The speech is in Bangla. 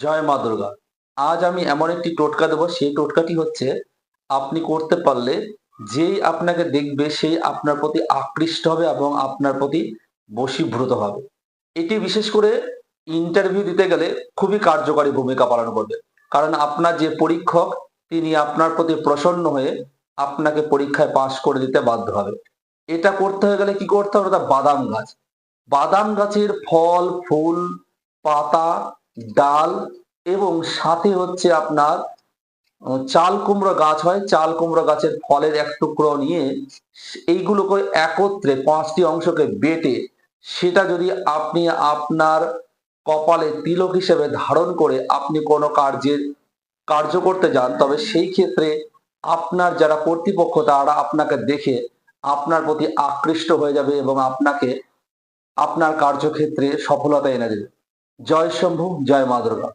জয় মা দুর্গা। আজ আমি এমন একটি টোটকা দেবো, সেই টোটকাটি হচ্ছে, আপনি করতে পারলে যেই আপনাকে দেখবে সেই আপনার প্রতি আকৃষ্ট হবে এবং আপনার প্রতি বশীভূত হবে। এটি বিশেষ করে ইন্টারভিউ দিতে গেলে খুবই কার্যকারী ভূমিকা পালন করবে। কারণ আপনার যে পরীক্ষক, তিনি আপনার প্রতি প্রসন্ন হয়ে আপনাকে পরীক্ষায় পাশ করে দিতে বাধ্য হবে। এটা করতে হয়ে গেলে কি করতে হবে? বাদাম গাছ। বাদাম গাছের ফল, ফুল, পাতা ডাল এবং সাথে হচ্ছে আপনার চাল কুমড়ো গাছ হয়। চাল কুমড়ো গাছের ফলের এক টুকরো নিয়ে এইগুলোকে একত্রে পাঁচটি অংশকে বেটে সেটা যদি আপনি আপনার কপালে তিলক হিসেবে ধারণ করে আপনি কোনো কার্যের কার্য করতে যান, তবে সেই ক্ষেত্রে আপনার যারা কর্তৃপক্ষ তারা আপনাকে দেখে আপনার প্রতি আকৃষ্ট হয়ে যাবে এবং আপনাকে আপনার কার্যক্ষেত্রে সফলতা এনে দেবে। জয় শম্ভু জয় মা দুর্গা